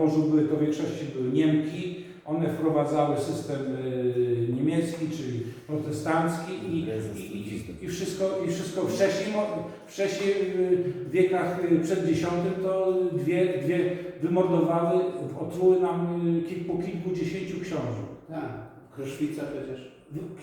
Morzu były to w większości były Niemki, one wprowadzały system y, niemiecki, czyli protestancki i, i, i, wszystko, i wszystko wcześniej, wcześniej y, w wiekach y, przed dziesiątym to dwie, dwie wymordowały, otruły nam y, kilku, kilkudziesięciu książąt. Tak, Kruszwica przecież.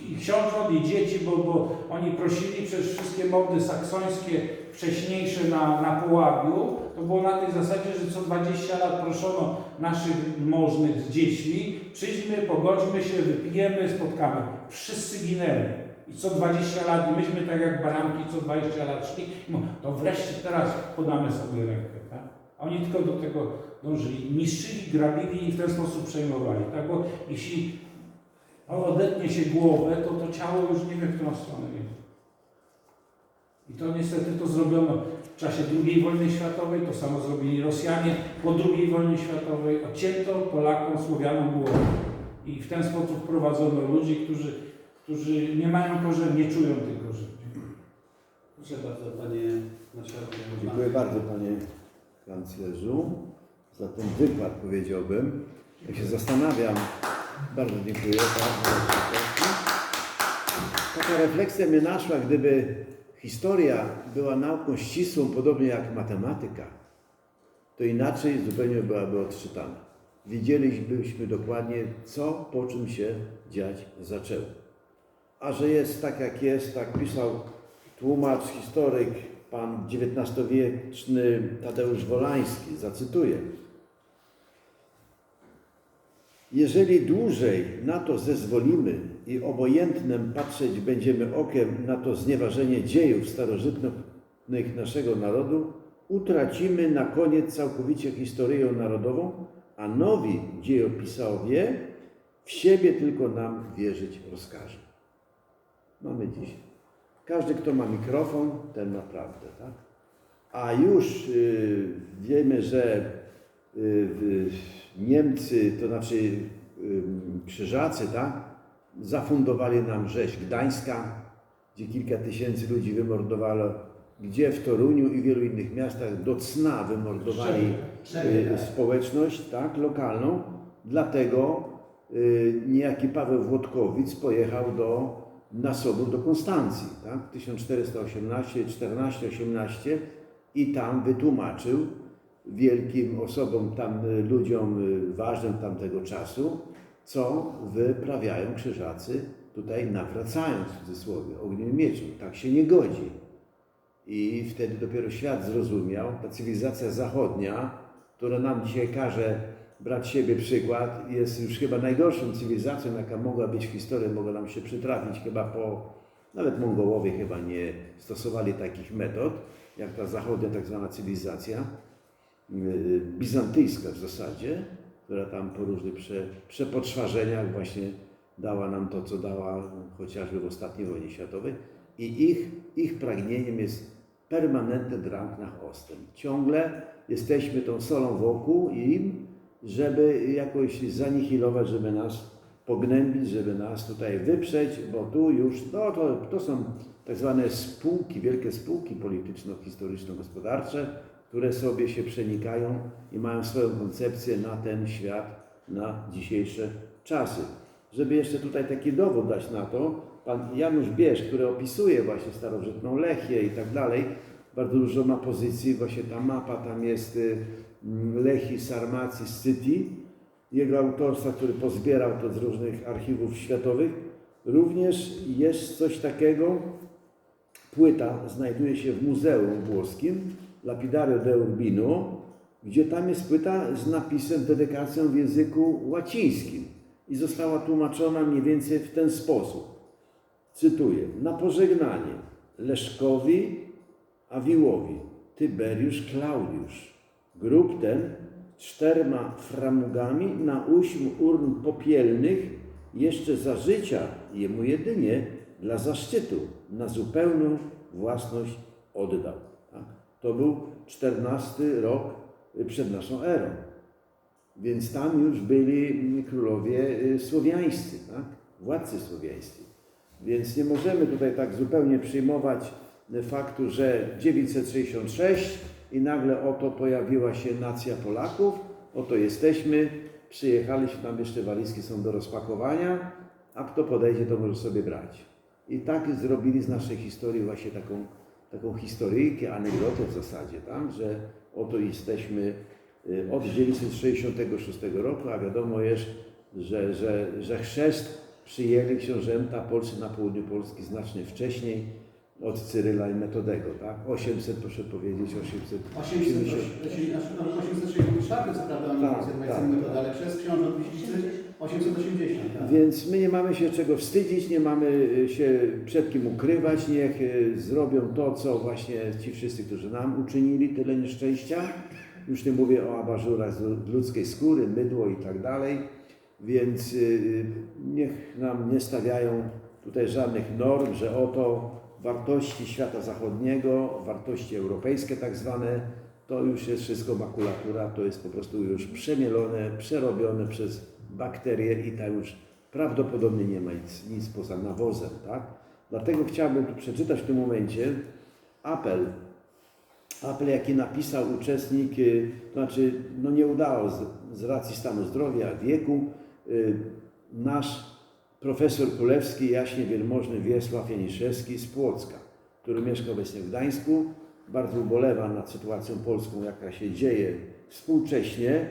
I książąt i dzieci, bo, bo oni prosili przez wszystkie mordy saksońskie wcześniejsze na, na Połabiu, to było na tej zasadzie, że co 20 lat proszono naszych możnych z dziećmi, przyjdźmy, pogodźmy się, wypijemy, spotkamy. Wszyscy ginęli. I co 20 lat, myśmy tak jak baranki co 20 lat szli, mówią, to wreszcie teraz podamy sobie rękę. Tak? A oni tylko do tego dążyli. Niszczyli, grabili i w ten sposób przejmowali. Tak? Bo jeśli odetnie się głowę, to to ciało już nie wie, w którą stronę idzie. I to niestety to zrobiono w czasie II wojny światowej, to samo zrobili Rosjanie po II wojnie światowej. Odcięto Polakom, Słowianom głowę. I w ten sposób prowadzono ludzi, którzy, którzy nie mają korzeni, nie czują tych korzeni. Proszę bardzo, panie marszałku. Dziękuję bardzo panie kanclerzu za ten wykład powiedziałbym. Jak się zastanawiam, bardzo dziękuję. Tak. Taka refleksja mnie naszła, gdyby historia była nauką ścisłą, podobnie jak matematyka, to inaczej zupełnie byłaby odczytana. Wiedzielibyśmy dokładnie, co po czym się dziać zaczęło. A że jest tak, jak jest, tak pisał tłumacz, historyk, pan XIX-wieczny Tadeusz Wolański, zacytuję. Jeżeli dłużej na to zezwolimy i obojętnem patrzeć będziemy okiem na to znieważenie dziejów starożytnych naszego narodu, utracimy na koniec całkowicie historię narodową, a nowi dziejopisowie w siebie tylko nam wierzyć rozkażą. Mamy dziś. Każdy, kto ma mikrofon, ten ma prawdę, tak? A już y, wiemy, że Niemcy, to znaczy y, Krzyżacy, tak? Zafundowali nam rzeź Gdańska, gdzie kilka tysięcy ludzi wymordowano, gdzie w Toruniu i wielu innych miastach do cna wymordowali y, tak. społeczność tak, lokalną. Dlatego y, niejaki Paweł Włodkowic pojechał do, na sobór do Konstancji, tak, 1418, 14, 18 i tam wytłumaczył wielkim osobom, tam y, ludziom y, ważnym tamtego czasu, co wyprawiają krzyżacy tutaj nawracając w cudzysłowie ogniem mieczem. Tak się nie godzi. I wtedy dopiero świat zrozumiał, ta cywilizacja zachodnia, która nam dzisiaj każe brać siebie przykład, jest już chyba najgorszą cywilizacją, jaka mogła być w historii, mogła nam się przytrafić chyba po, nawet Mongołowie chyba nie stosowali takich metod, jak ta zachodnia tak zwana cywilizacja, bizantyjska w zasadzie, która tam po różnych prze, przepoczwarzeniach właśnie dała nam to, co dała chociażby w ostatniej wojnie światowej. I ich, ich pragnieniem jest permanentny drang nach Osten. Ciągle jesteśmy tą solą wokół im, żeby jakoś zanihilować, żeby nas pognębić, żeby nas tutaj wyprzeć, bo tu już, no to, to są tak zwane spółki, wielkie spółki polityczno-historyczno-gospodarcze, które sobie się przenikają i mają swoją koncepcję na ten świat, na dzisiejsze czasy. Żeby jeszcze tutaj taki dowód dać na to, pan Janusz Bierz, który opisuje właśnie starożytną Lechię i tak dalej, bardzo dużo ma pozycji, właśnie ta mapa tam jest y, mm, Lechii, Sarmacji, Scytii, jego autorstwa, który pozbierał to z różnych archiwów światowych. Również jest coś takiego, płyta znajduje się w Muzeum Włoskim, Lapidario de Urbino, gdzie tam jest płyta z napisem, dedykacją w języku łacińskim i została tłumaczona mniej więcej w ten sposób. Cytuję: Na pożegnanie Leszkowi Awiłowi, Tyberiusz Klaudiusz. Grób ten czterma framugami na ósm urn popielnych jeszcze za życia jemu jedynie dla zaszczytu na zupełną własność oddał. To był XIV rok przed naszą erą. Więc tam już byli królowie y, słowiańscy, tak? władcy słowiańscy. Więc nie możemy tutaj tak zupełnie przyjmować faktu, że 966 i nagle oto pojawiła się nacja Polaków, oto jesteśmy, przyjechaliśmy, tam jeszcze walizki są do rozpakowania, a kto podejdzie, to może sobie brać. I tak zrobili z naszej historii właśnie taką, taką historyjkę, anegdotę w zasadzie, tak? że oto jesteśmy y, od 1966 roku, a wiadomo jest, że, że, że chrzest przyjęli książęta polscy na południu Polski znacznie wcześniej od Cyryla i Metodego, tak? 800, proszę powiedzieć, 800. 800, 864 co prawda oni Tak, tak, tak. tak. metodę, ale przez książąt Wiślicy 880. Tak. Więc my nie mamy się czego wstydzić, nie mamy y, się przed kim ukrywać. Niech y, zrobią to, co właśnie ci wszyscy, którzy nam uczynili tyle nieszczęścia. Już nie mówię o abażurach ludzkiej skóry, mydło i tak dalej. Więc y, niech nam nie stawiają tutaj żadnych norm, że oto wartości świata zachodniego, wartości europejskie tak zwane, to już jest wszystko makulatura, to jest po prostu już przemielone, przerobione przez bakterie i tam już prawdopodobnie nie ma nic, nic poza nawozem, tak? Dlatego chciałbym tu przeczytać w tym momencie apel, apel jaki napisał uczestnik, y, to znaczy no nie udało z, z racji stanu zdrowia, wieku, y, nasz profesor Kulewski, jaśnie wielmożny Wiesław Janiszewski z Płocka, który mieszka obecnie w Gdańsku, bardzo ubolewa nad sytuacją polską, jaka się dzieje współcześnie.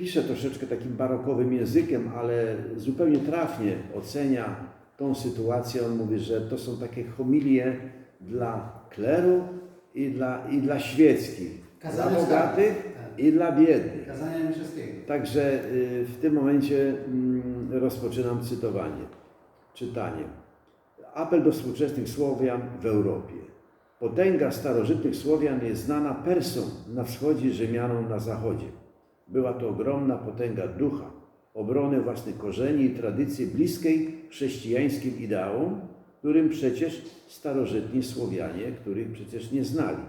Pisze troszeczkę takim barokowym językiem, ale zupełnie trafnie ocenia tą sytuację. On mówi, że to są takie homilie dla kleru i dla, i dla świeckich, dla Kazania bogatych tak. i dla biednych. Kazania. Także y, w tym momencie mm, rozpoczynam cytowanie, czytanie. Apel do współczesnych Słowian w Europie. Potęga starożytnych Słowian jest znana Persom na wschodzie, Rzymianom na zachodzie. Była to ogromna potęga ducha, obrony własnych korzeni i tradycji bliskiej chrześcijańskim ideałom, którym przecież starożytni Słowianie, których przecież nie znali.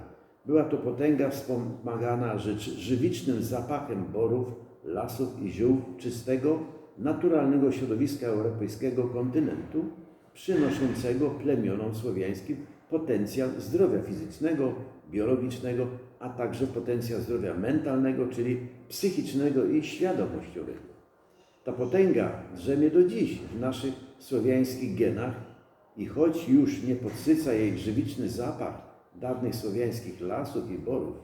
Była to potęga wspomagana rzecz- żywicznym zapachem borów, lasów i ziół czystego, naturalnego środowiska europejskiego kontynentu, przynoszącego plemionom słowiańskim potencjał zdrowia fizycznego, biologicznego, a także potencjał zdrowia mentalnego, czyli psychicznego i świadomościowego. Ta potęga drzemie do dziś w naszych słowiańskich genach i choć już nie podsyca jej żywiczny zapach dawnych słowiańskich lasów i borów,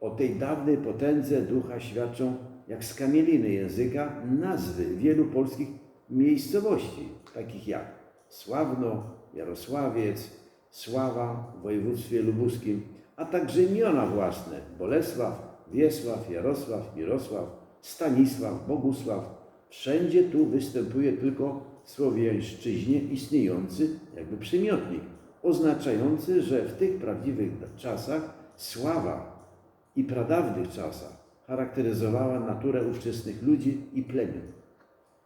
o tej dawnej potędze ducha świadczą jak skamieliny języka nazwy wielu polskich miejscowości, takich jak Sławno, Jarosławiec, Sława w województwie lubuskim, a także imiona własne Bolesław, Wiesław, Jarosław, Mirosław, Stanisław, Bogusław. Wszędzie tu występuje tylko w słowiańszczyźnie istniejący jakby przymiotnik, oznaczający, że w tych prawdziwych czasach sława i pradawnych czasach charakteryzowała naturę ówczesnych ludzi i plemion.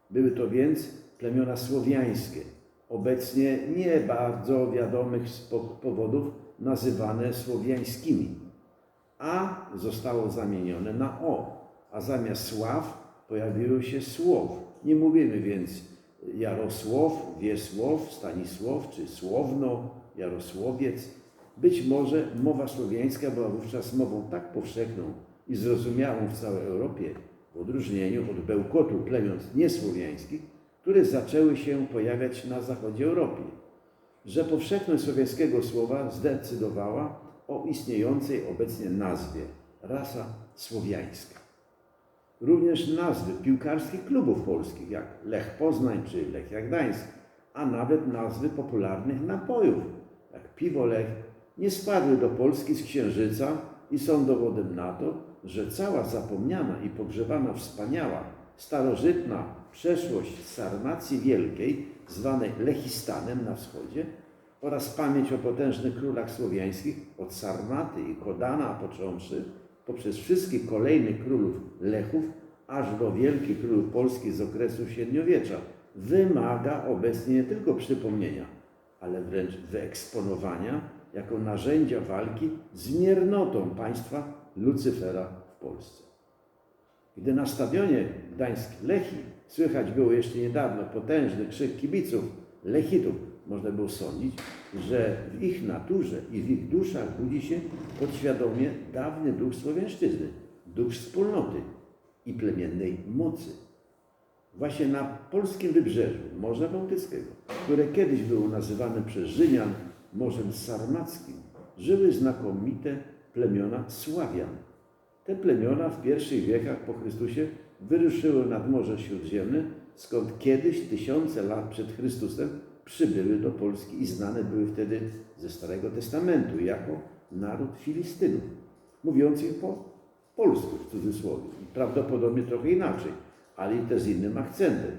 Były to więc plemiona słowiańskie, obecnie nie bardzo wiadomych z po- powodów nazywane słowiańskimi, a zostało zamienione na o, a zamiast sław pojawiło się słow. Nie mówimy więc Jarosław, Wiesław, Stanisław czy Słowno, Jarosłowiec. Być może mowa słowiańska była wówczas mową tak powszechną i zrozumiałą w całej Europie, w odróżnieniu od bełkotu plemion niesłowiańskich, które zaczęły się pojawiać na zachodzie Europy, że powszechność słowiańskiego słowa zdecydowała o istniejącej obecnie nazwie rasa słowiańska. Również nazwy piłkarskich klubów polskich, jak Lech Poznań czy Lechia Gdańsk, a nawet nazwy popularnych napojów, jak piwo Lech, nie spadły do Polski z Księżyca i są dowodem na to, że cała zapomniana i pogrzebana wspaniała, starożytna przeszłość Sarmacji Wielkiej, zwanej Lechistanem na wschodzie, oraz pamięć o potężnych królach słowiańskich, od Sarmaty i Kodana począwszy, poprzez wszystkich kolejnych królów Lechów, aż do wielkich królów polskich z okresu średniowiecza, wymaga obecnie nie tylko przypomnienia, ale wręcz wyeksponowania jako narzędzia walki z miernotą państwa Lucyfera w Polsce. Gdy na stadionie Gdańsk-Lechi słychać było jeszcze niedawno potężny krzyk kibiców Lechitów, można było sądzić, że w ich naturze i w ich duszach budzi się podświadomie dawny duch słowiańszczyzny, duch wspólnoty, i plemiennej mocy. Właśnie na polskim wybrzeżu Morza Bałtyckiego, które kiedyś było nazywane przez Rzymian Morzem Sarmackim, żyły znakomite plemiona Sławian. Te plemiona w pierwszych wiekach po Chrystusie wyruszyły nad Morze Śródziemne, skąd kiedyś, tysiące lat przed Chrystusem, przybyły do Polski i znane były wtedy ze Starego Testamentu jako naród Filistynów, mówiących po polsku w cudzysłowie. Prawdopodobnie trochę inaczej, ale też z innym akcentem.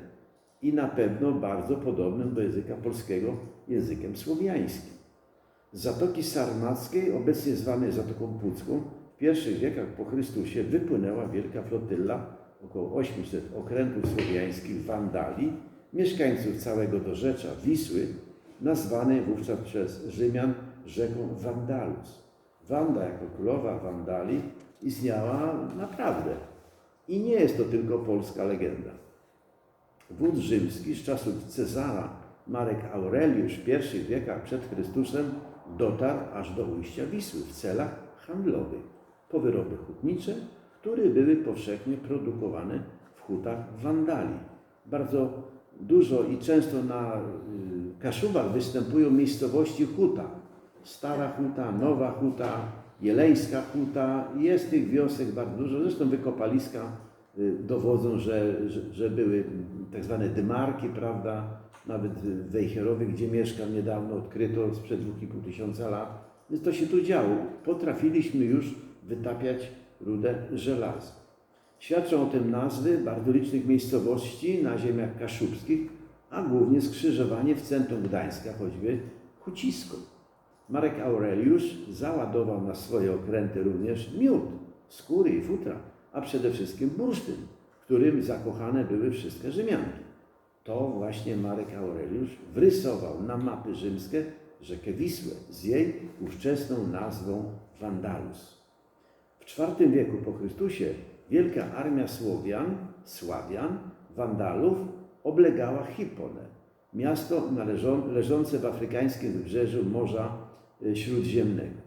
I na pewno bardzo podobnym do języka polskiego językiem słowiańskim. Z Zatoki Sarmackiej, obecnie zwanej Zatoką Pucką, w pierwszych wiekach po Chrystusie wypłynęła wielka flotylla, około 800 okrętów słowiańskich Wandali, mieszkańców całego dorzecza Wisły, nazwanej wówczas przez Rzymian rzeką Vandalus. Wanda jako królowa Wandali istniała naprawdę. I nie jest to tylko polska legenda. Wódz rzymski z czasów Cezara Marek Aureliusz w pierwszych wiekach przed Chrystusem dotarł aż do ujścia Wisły w celach handlowych po wyroby hutnicze, które były powszechnie produkowane w hutach Wandali. Bardzo dużo i często na y, Kaszubach występują miejscowości huta. Stara huta, nowa huta, jeleńska huta. Jest tych wiosek bardzo dużo. Zresztą wykopaliska y, dowodzą, że, że, że były tak zwane dymarki, prawda? Nawet w Wejherowie, gdzie mieszkam niedawno, odkryto sprzed 2,5 tysiąca lat. Więc to się tu działo. Potrafiliśmy już wytapiać rudę żelaza. Świadczą o tym nazwy bardzo licznych miejscowości na ziemiach kaszubskich, a głównie skrzyżowanie w centrum Gdańska, choćby Hucisko. Marek Aureliusz załadował na swoje okręty również miód, skóry i futra, a przede wszystkim bursztyn, którym zakochane były wszystkie Rzymianki. To właśnie Marek Aureliusz wrysował na mapy rzymskie rzekę Wisłę z jej ówczesną nazwą Vandalus. W IV wieku po Chrystusie wielka armia Słowian, Sławian, Wandalów oblegała Hiponę, miasto leżące w afrykańskim wybrzeżu Morza y, Śródziemnego.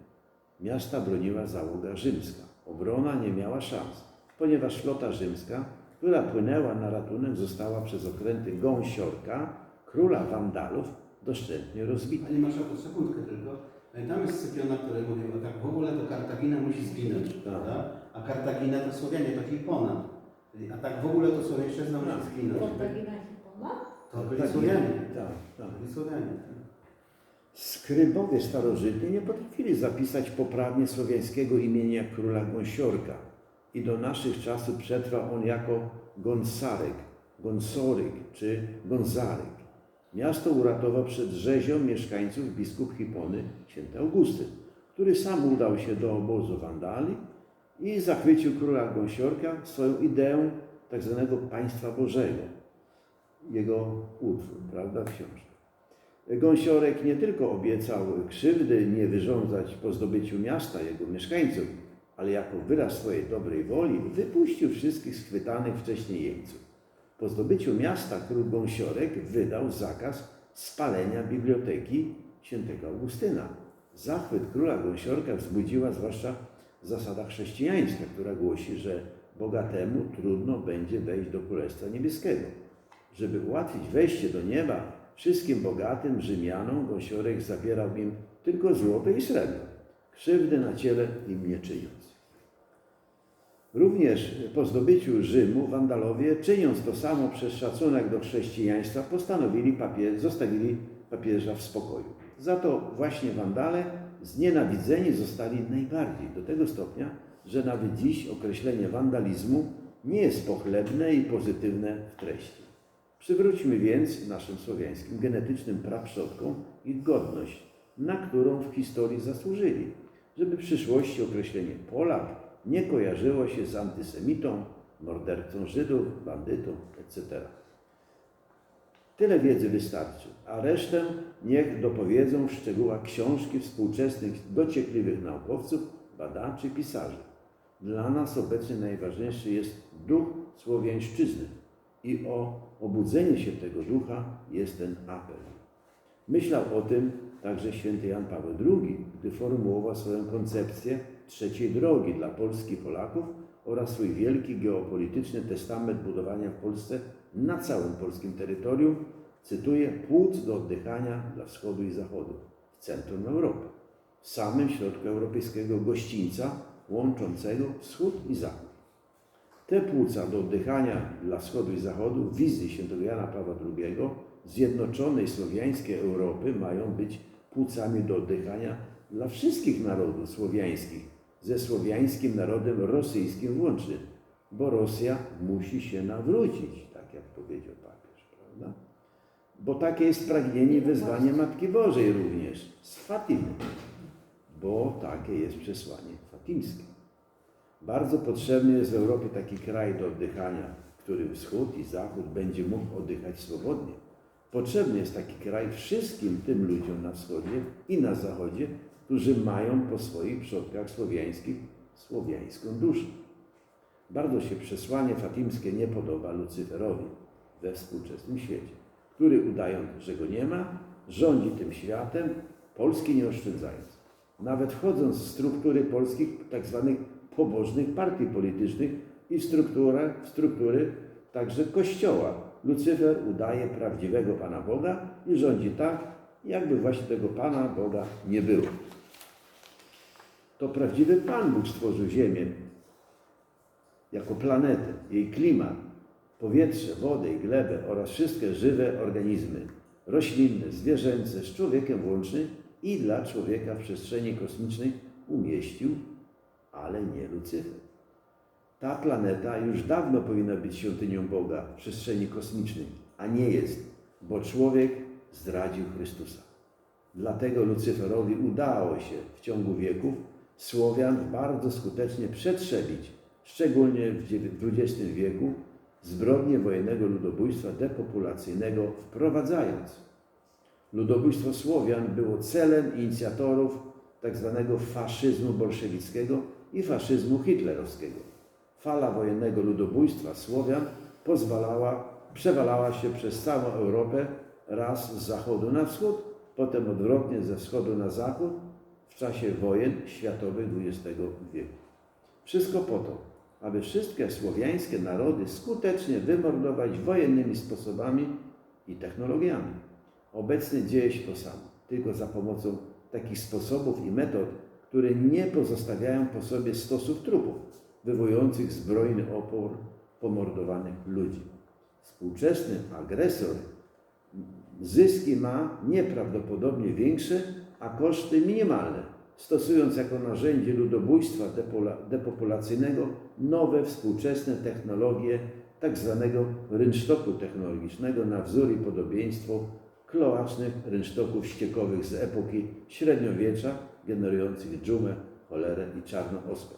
Miasta broniła załoga rzymska. Obrona nie miała szans, ponieważ flota rzymska, która płynęła na ratunek, została przez okręty gąsiorka, króla Wandalów, doszczętnie rozbita. Panie Marszałku, sekundkę tylko. Pamiętamy Scypiona, który mówił, że tak w ogóle to Kartagina musi zginąć, prawda? A Kartagina to Słowianie, to Hipona. A tak w ogóle to Słowiańszczyzna musi zginąć. Kartagina Hipona? To byli Słowianie. Tak, tak. To byli Słowianie. Skrybowie starożytni nie potrafili zapisać poprawnie słowiańskiego imienia króla Gąsiorka i do naszych czasów przetrwał on jako Gonsarek, Gonsoryk czy Gonzarek. Miasto uratował przed rzezią mieszkańców biskup Hipony, święty Augustyn, który sam udał się do obozu Wandali i zachwycił króla Gąsiorka swoją ideą tak zwanego państwa Bożego. Jego utwór, prawda, książka. Gąsiorek nie tylko obiecał krzywdy nie wyrządzać po zdobyciu miasta jego mieszkańców, ale jako wyraz swojej dobrej woli wypuścił wszystkich schwytanych wcześniej jeńców. Po zdobyciu miasta król Gąsiorek wydał zakaz spalenia biblioteki świętego Augustyna. Zachwyt króla Gąsiorka wzbudziła zwłaszcza zasada chrześcijańska, która głosi, że bogatemu trudno będzie wejść do Królestwa Niebieskiego. Żeby ułatwić wejście do nieba wszystkim bogatym Rzymianom, Gąsiorek zabierał im tylko złoto i srebro, krzywdy na ciele im nie czyniąc. Również po zdobyciu Rzymu Wandalowie, czyniąc to samo przez szacunek do chrześcijaństwa, postanowili papie- zostawili papieża w spokoju. Za to właśnie Wandale znienawidzeni zostali najbardziej, do tego stopnia, że nawet dziś określenie wandalizmu nie jest pochlebne i pozytywne w treści. Przywróćmy więc naszym słowiańskim genetycznym praprzodkom ich godność, na którą w historii zasłużyli, żeby w przyszłości określenie Polak nie kojarzyło się z antysemitą, mordercą Żydów, bandytą, etc. Tyle wiedzy wystarczy, a resztę niech dopowiedzą w szczegółach książki współczesnych dociekliwych naukowców, badaczy, pisarzy. Dla nas obecnie najważniejszy jest duch słowiańszczyzny i o obudzenie się tego ducha jest ten apel. Myślał o tym także święty Jan Paweł II, gdy formułował swoją koncepcję trzeciej drogi dla Polski i Polaków oraz swój wielki geopolityczny testament budowania w Polsce na całym polskim terytorium, cytuję, płuc do oddychania dla wschodu i zachodu, w centrum Europy, w samym środku europejskiego gościńca łączącego wschód i zachód. Te płuca do oddychania dla wschodu i zachodu w wizji świętego Jana Pawła II zjednoczonej słowiańskiej Europy mają być płucami do oddychania dla wszystkich narodów słowiańskich, ze słowiańskim narodem rosyjskim włącznie, bo Rosja musi się nawrócić, tak jak powiedział papież, prawda? Bo takie jest pragnienie i wezwanie Matki Bożej również z Fatimy, bo takie jest przesłanie fatimskie. Bardzo potrzebny jest w Europie taki kraj do oddychania, w którym wschód i zachód będzie mógł oddychać swobodnie. Potrzebny jest taki kraj wszystkim tym ludziom na wschodzie i na zachodzie, którzy mają po swoich przodkach słowiańskich słowiańską duszę. Bardzo się przesłanie fatimskie nie podoba Lucyferowi we współczesnym świecie, który udając, że go nie ma, rządzi tym światem, Polski nie oszczędzając. Nawet wchodząc w struktury polskich tak zwanych pobożnych partii politycznych i w w struktury także Kościoła. Lucyfer udaje prawdziwego Pana Boga i rządzi tak, jakby właśnie tego Pana Boga nie było. To prawdziwy Pan Bóg stworzył Ziemię jako planetę, jej klimat, powietrze, wodę i glebę oraz wszystkie żywe organizmy, roślinne, zwierzęce, z człowiekiem włącznie i dla człowieka w przestrzeni kosmicznej umieścił, ale nie Lucyfer. Ta planeta już dawno powinna być świątynią Boga w przestrzeni kosmicznej, a nie jest, bo człowiek zdradził Chrystusa. Dlatego Lucyferowi udało się w ciągu wieków Słowian bardzo skutecznie przetrzebić, szczególnie w XX wieku, zbrodnie wojennego ludobójstwa depopulacyjnego wprowadzając. Ludobójstwo Słowian było celem inicjatorów tzw. faszyzmu bolszewickiego i faszyzmu hitlerowskiego. Fala wojennego ludobójstwa Słowian pozwalała, przewalała się przez całą Europę raz z zachodu na wschód, potem odwrotnie ze wschodu na zachód w czasie wojen światowych XX wieku. Wszystko po to, aby wszystkie słowiańskie narody skutecznie wymordować wojennymi sposobami i technologiami. Obecnie dzieje się to samo, tylko za pomocą takich sposobów i metod, które nie pozostawiają po sobie stosów trupów, wywołujących zbrojny opór pomordowanych ludzi. Współczesny agresor zyski ma nieprawdopodobnie większe, a koszty minimalne, stosując jako narzędzie ludobójstwa depopulacyjnego nowe współczesne technologie tzw. rynsztoku technologicznego na wzór i podobieństwo kloacznych rynsztoków ściekowych z epoki średniowiecza, generujących dżumę, cholerę i czarną ospę.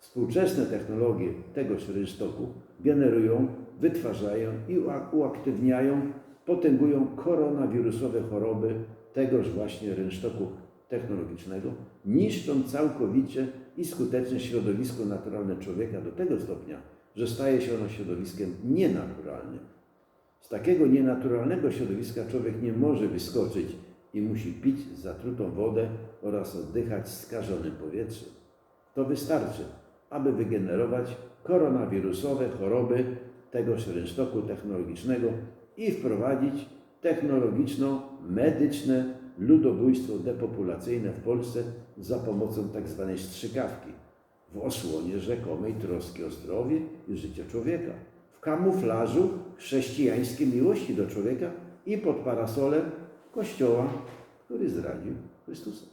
Współczesne technologie tegoż rynsztoku generują, wytwarzają i ua- uaktywniają, potęgują koronawirusowe choroby tegoż właśnie rynsztoku technologicznego, niszcząc całkowicie i skutecznie środowisko naturalne człowieka do tego stopnia, że staje się ono środowiskiem nienaturalnym. Z takiego nienaturalnego środowiska człowiek nie może wyskoczyć i musi pić zatrutą wodę oraz oddychać skażonym powietrzem. To wystarczy, aby wygenerować koronawirusowe choroby tegoż rynsztoku technologicznego i wprowadzić technologiczno-medyczne ludobójstwo depopulacyjne w Polsce za pomocą tzw. strzykawki w osłonie rzekomej troski o zdrowie i życie człowieka, w kamuflażu chrześcijańskiej miłości do człowieka i pod parasolem Kościoła, który zdradził Chrystusa.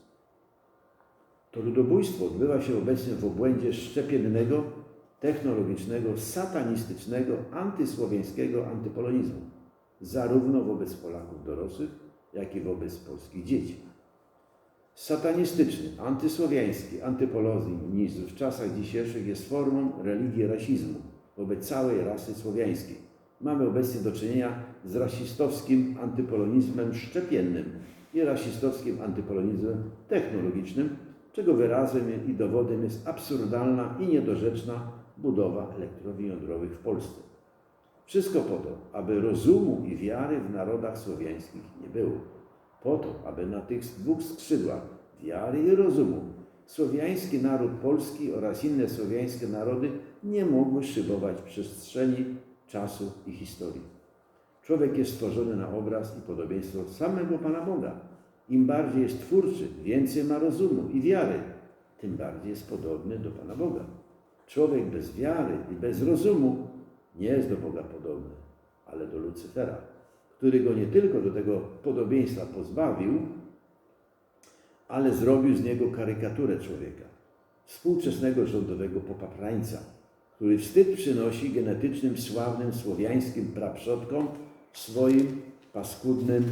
To ludobójstwo odbywa się obecnie w obłędzie szczepiennego, technologicznego, satanistycznego, antysłowiańskiego antypolonizmu, zarówno wobec Polaków dorosłych, jak i wobec polskich dzieci. Satanistyczny, antysłowiański antypolonizm w czasach dzisiejszych jest formą religii rasizmu wobec całej rasy słowiańskiej. Mamy obecnie do czynienia z rasistowskim antypolonizmem szczepiennym i rasistowskim antypolonizmem technologicznym, czego wyrazem i dowodem jest absurdalna i niedorzeczna budowa elektrowni jądrowych w Polsce. Wszystko po to, aby rozumu i wiary w narodach słowiańskich nie było. Po to, aby na tych dwóch skrzydłach wiary i rozumu słowiański naród polski oraz inne słowiańskie narody nie mogły szybować przestrzeni czasu i historii. Człowiek jest stworzony na obraz i podobieństwo samego Pana Boga. Im bardziej jest twórczy, więcej ma rozumu i wiary, tym bardziej jest podobny do Pana Boga. Człowiek bez wiary i bez rozumu nie jest do Boga podobny, ale do Lucyfera, który go nie tylko do tego podobieństwa pozbawił, ale zrobił z niego karykaturę człowieka, współczesnego rządowego popaprańca, który wstyd przynosi genetycznym, sławnym, słowiańskim praprzodkom swoim paskudnym,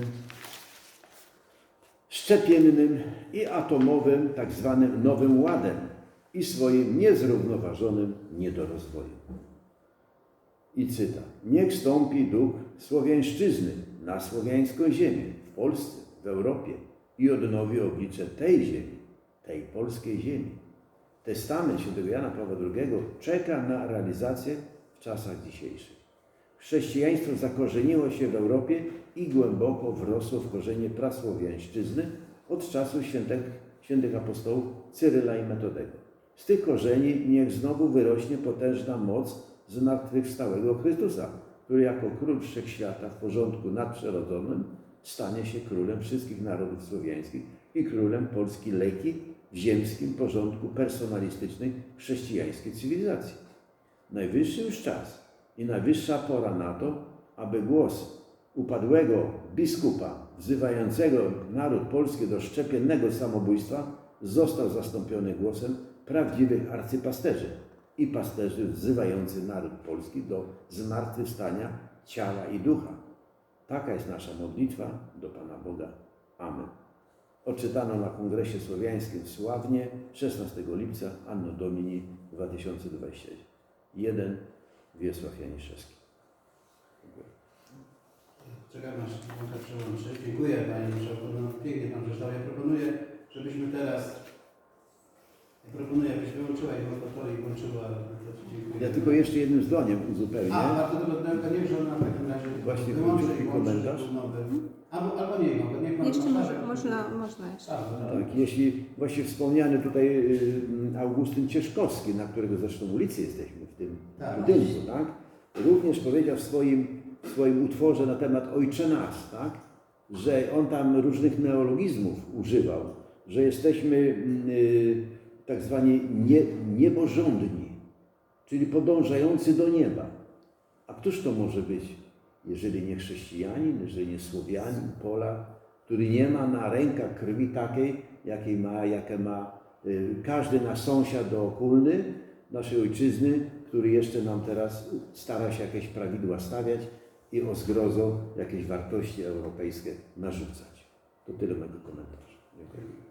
szczepiennym i atomowym tak zwanym nowym ładem i swoim niezrównoważonym niedorozwojem. I cytat. Niech stąpi duch słowiańszczyzny na słowiańską ziemię, w Polsce, w Europie i odnowi oblicze tej ziemi, tej polskiej ziemi. Testament świętego Jana Pawła II czeka na realizację w czasach dzisiejszych. Chrześcijaństwo zakorzeniło się w Europie i głęboko wrosło w korzenie prasłowiańszczyzny od czasów świętych, świętych apostołów Cyryla i Metodego. Z tych korzeni niech znowu wyrośnie potężna moc zmartwychwstałego Chrystusa, który jako król wszechświata w porządku nadprzyrodzonym stanie się królem wszystkich narodów słowiańskich i królem Polski leki w ziemskim porządku personalistycznej chrześcijańskiej cywilizacji. Najwyższy już czas i najwyższa pora na to, aby głos upadłego biskupa wzywającego naród polski do szczepiennego samobójstwa został zastąpiony głosem prawdziwych arcypasterzy i pasterzy wzywających naród polski do zmartwychwstania ciała i ducha. Taka jest nasza modlitwa do Pana Boga. Amen. Odczytano na Kongresie Słowiańskim w Sławnie 16 lipca Anno Domini 2021. Wiesław Janiszewski. Czekam aż Łąka przełączy. Dziękuję Panie Przewodniczący. Pięknie Pan przeczytał. Ja proponuję, żebyśmy teraz proponuję, abyś wyłączyła i to i włączyła. Dziękuję. Ja tylko jeszcze jednym zdaniem uzupełnię. A, bardzo tego to niech żona w takim razie Właśnie wyłączy króciutki i włączy komentarz. nowy. Albo, albo nie, no, niech Pan Jeszcze ma- może, można, można jeszcze. Tak, tak. Tak, jeśli właśnie wspomniany tutaj y, Augustyn Cieszkowski, na którego zresztą ulicy jesteśmy w tym Tak. budynku, tak? również powiedział w swoim, w swoim utworze na temat Ojcze Nas, tak? że on tam różnych neologizmów używał, że jesteśmy y, tak zwani nie, czyli podążający do nieba. A któż to może być, jeżeli nie chrześcijanin, jeżeli nie Słowianin, Polak, który nie ma na rękach krwi takiej, jakiej ma, jakie ma y, każdy nasz sąsiad dookulny naszej ojczyzny, który jeszcze nam teraz stara się jakieś prawidła stawiać i o zgrozo jakieś wartości europejskie narzucać. To tyle mego komentarza. Dziękuję.